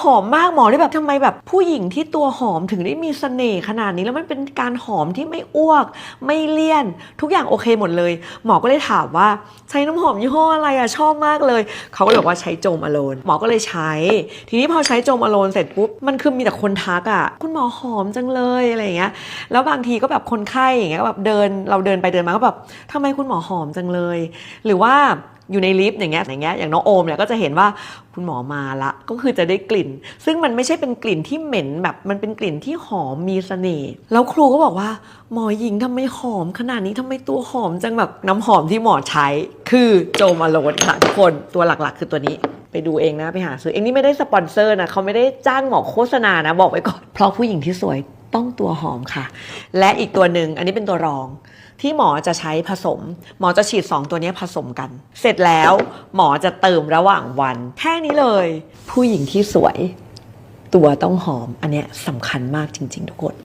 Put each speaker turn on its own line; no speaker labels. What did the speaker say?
หอมมากหมอได้แบบทำไมแบบผู้หญิงที่ตัวหอมถึงได้มีเสน่ห์ขนาดนี้แล้วมันเป็นการหอมที่ไม่อ้วก ไม่เลี่ยน ทุกอย่างโอเคหมดเลย หมอก็เลยถามว่าใช้น้ำหอมยี่ห้ออะไรอะชอบมากเลย เขาก็เลยบอกว่าใช้โจมอโลนหมอก็เลยใช้ ทีนี้พอใช้โจมอโลนเสร็จปุ๊บมันคือมีแต่คนทักอะคุณหมอหอมจังเลยอะไรอย่างเงี้ยแล้วบางทีก็แบบคนไข้อย่างเงี้ยก็แบบเดินเราเดินไปเดินมาก็แบบทำไมคุณหมอหอมจังเลย หรือว่า อยู่ในลิฟต์อย่างเงี้ยอย่างเงี้ยอย่างน้องโอมเนี่ยก็จะเห็นว่าคุณหมอมาละก็คือจะได้กลิ่น ซึ่งมันไม่ใช่เป็นกลิ่นที่เหม็นแบบมันเป็นกลิ่นที่หอมมีเสน่ห์แล้วครูก็บอกว่า หมอหญิงทำไมหอม ขนาดนี้ทำไมตัวหอมจังแบบน้ำหอมที่หมอใช้ คือโจมาโลนค่ะทุกคนตัวหลักๆ คือตัวนี้ไปดูเองนะไปหาซื้อเองนี่ไม่ได้สปอนเซอร์นะเขาไม่ได้จ้างหมอโฆษณานะบอกไว้ก่อนเพราะผู้หญิงที่สวย ต้องตัวหอมค่ะ และอีกตัวหนึ่งอันนี้เป็นตัวรอง ที่หมอจะใช้ผสม หมอจะฉีด 2 ตัวนี้ผสมกัน เสร็จแล้วหมอจะเติมระหว่างวัน แค่นี้เลย ผู้หญิงที่สวย ตัวต้องหอม อันนี้สำคัญมากจริง ๆ ทุกคน